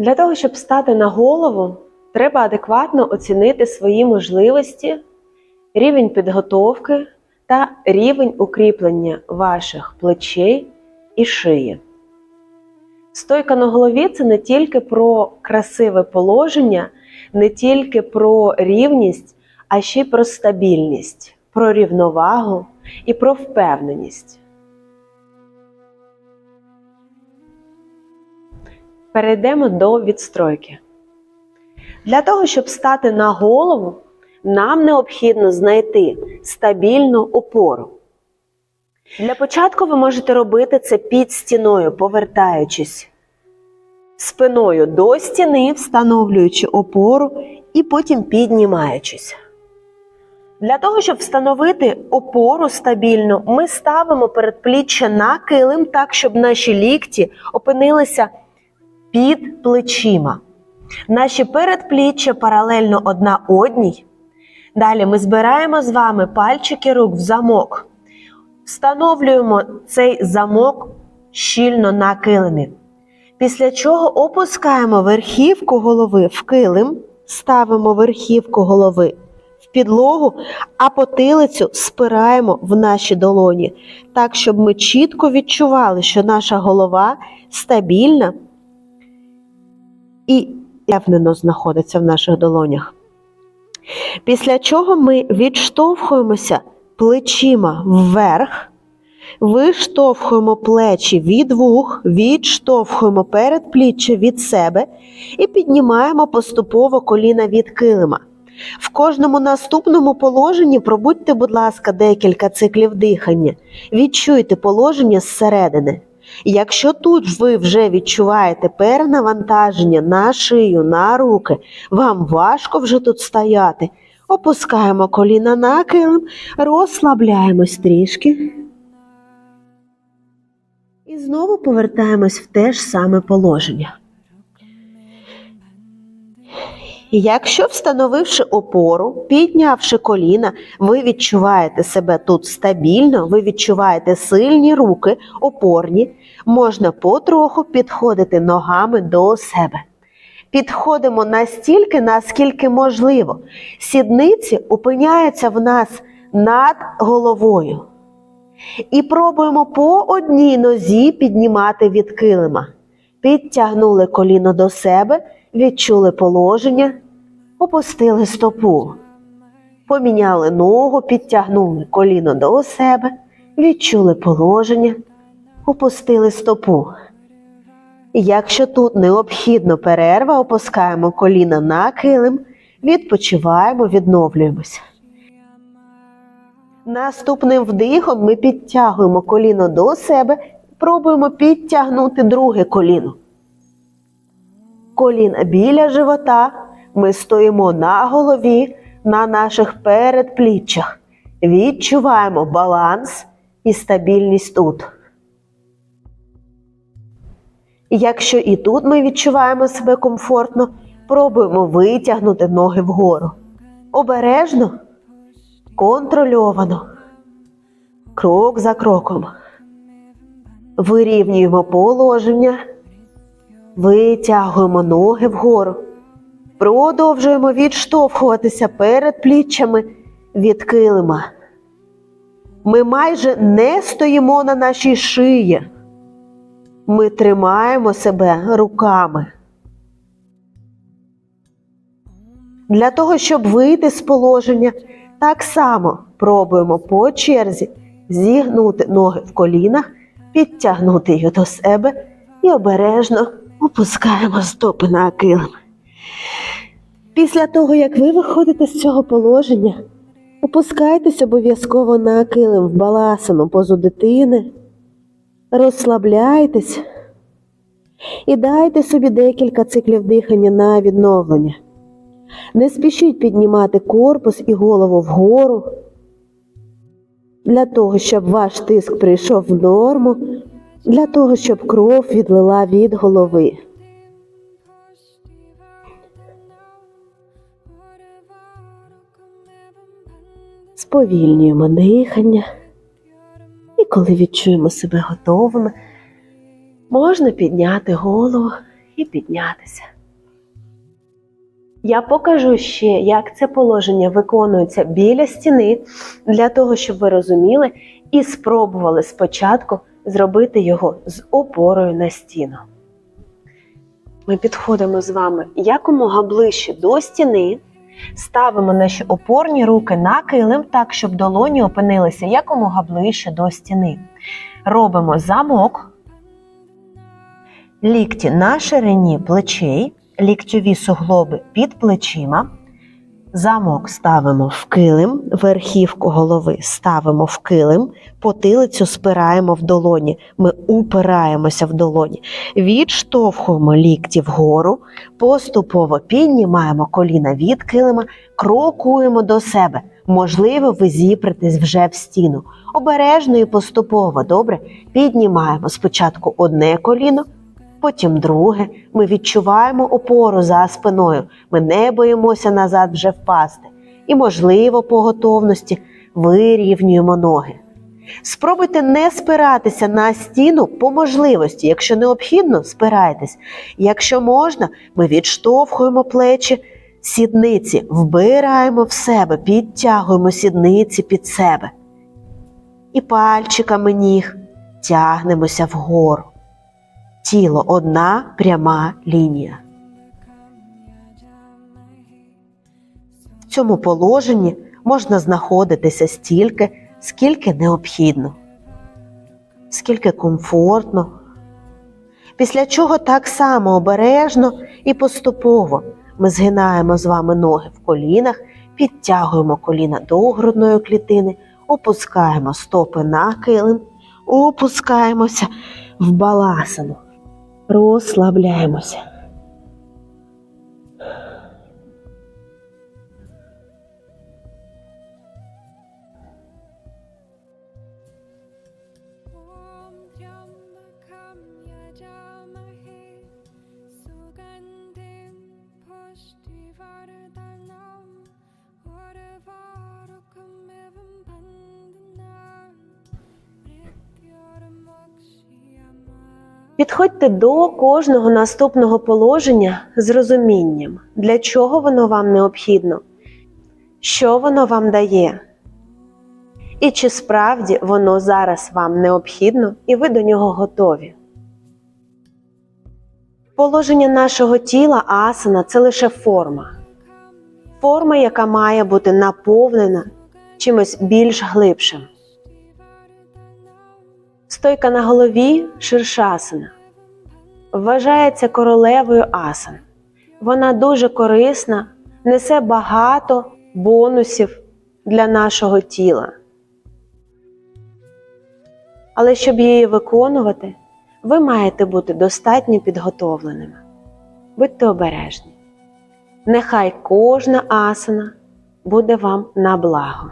Для того, щоб стати на голову, треба адекватно оцінити свої можливості, рівень підготовки та рівень укріплення ваших плечей і шиї. Стойка на голові це не тільки про красиве положення, не тільки про рівність, а ще й про стабільність, про рівновагу і про впевненість. Перейдемо до відстройки. Для того, щоб стати на голову, нам необхідно знайти стабільну опору. Для початку ви можете робити це під стіною, повертаючись спиною до стіни, встановлюючи опору і потім піднімаючись. Для того, щоб встановити опору стабільно, ми ставимо передпліччя на килим так, щоб наші лікті опинилися під плечима. Наші передпліччя паралельно одна одній. Далі ми збираємо з вами пальчики рук в замок. Встановлюємо цей замок щільно на килимі. Після чого опускаємо верхівку голови в килим, ставимо верхівку голови в підлогу, а потилицю спираємо в наші долоні, так, щоб ми чітко відчували, що наша голова стабільна і впевнено знаходиться в наших долонях. Після чого ми відштовхуємося плечима вверх, виштовхуємо плечі від вух, відштовхуємо передпліччя від себе і піднімаємо поступово коліна від килима. В кожному наступному положенні пробудьте, будь ласка, декілька циклів дихання. Відчуйте положення зсередини. Якщо тут ви вже відчуваєте перенавантаження на шию, на руки, вам важко вже тут стояти. Опускаємо коліна на килим, розслабляємось трішки. І знову повертаємось в те ж саме положення. Якщо встановивши опору, піднявши коліна, ви відчуваєте себе тут стабільно, ви відчуваєте сильні руки, опорні, можна потроху підходити ногами до себе. Підходимо настільки, наскільки можливо. Сідниці опиняються в нас над головою. І пробуємо по одній нозі піднімати від килима. Підтягнули коліно до себе, відчули положення, опустили стопу. Поміняли ногу, підтягнули коліно до себе, відчули положення, опустили стопу. Якщо тут необхідно перерва, опускаємо коліна на килим, відпочиваємо, відновлюємося. Наступним вдихом ми підтягуємо коліно до себе, пробуємо підтягнути друге коліно. Коліна біля живота. Ми стоїмо на голові, на наших передпліччях. Відчуваємо баланс і стабільність тут. Якщо і тут ми відчуваємо себе комфортно, пробуємо витягнути ноги вгору. Обережно, контрольовано, крок за кроком. Вирівнюємо положення, витягуємо ноги вгору. Продовжуємо відштовхуватися перед пліччями від килима. Ми майже не стоїмо на нашій шиї. Ми тримаємо себе руками. Для того, щоб вийти з положення, так само пробуємо по черзі зігнути ноги в колінах, підтягнути їх до себе і обережно опускаємо стопи на килим. Після того, як ви виходите з цього положення, опускайтесь обов'язково на килим в баласану позу дитини, розслабляйтесь і дайте собі декілька циклів дихання на відновлення. Не спішіть піднімати корпус і голову вгору. Для того, щоб ваш тиск прийшов в норму, для того, щоб кров відлила від голови. Сповільнюємо дихання. І коли відчуємо себе готовими, можна підняти голову і піднятися. Я покажу ще, як це положення виконується біля стіни, для того, щоб ви розуміли і спробували спочатку зробити його з опорою на стіну. Ми підходимо з вами якомога ближче до стіни, ставимо наші опорні руки на килим так, щоб долоні опинилися якомога ближче до стіни. Робимо замок, лікті на ширині плечей, ліктьові суглоби під плечима. Замок ставимо в килим, верхівку голови ставимо в килим, потилицю спираємо в долоні. Ми упираємося в долоні, відштовхуємо лікті вгору, поступово піднімаємо коліна від килима, крокуємо до себе. Можливо, ви зіпретесь вже в стіну. Обережно і поступово, добре, піднімаємо спочатку одне коліно, потім друге. Ми відчуваємо опору за спиною. Ми не боїмося назад вже впасти. І, можливо, по готовності вирівнюємо ноги. Спробуйте не спиратися на стіну по можливості. Якщо необхідно, спирайтесь. Якщо можна, ми відштовхуємо плечі, сідниці, вбираємо в себе, підтягуємо сідниці під себе. І пальчиками ніг тягнемося вгору. Тіло одна пряма лінія. В цьому положенні можна знаходитися стільки, скільки необхідно, скільки комфортно. Після чого так само обережно і поступово ми згинаємо з вами ноги в колінах, підтягуємо коліна до грудної клітини, опускаємо стопи на килим, опускаємося в баласану, розслабляємося. Steve Підходьте до кожного наступного положення з розумінням, для чого воно вам необхідно, що воно вам дає, і чи справді воно зараз вам необхідно і ви до нього готові. Положення нашого тіла асана це лише форма. Форма, яка має бути наповнена чимось більш глибшим. Стойка на голові ширшасана. Вважається королевою асан. Вона дуже корисна, несе багато бонусів для нашого тіла. Але щоб її виконувати, ви маєте бути достатньо підготовленими. Будьте обережні. Нехай кожна асана буде вам на благо.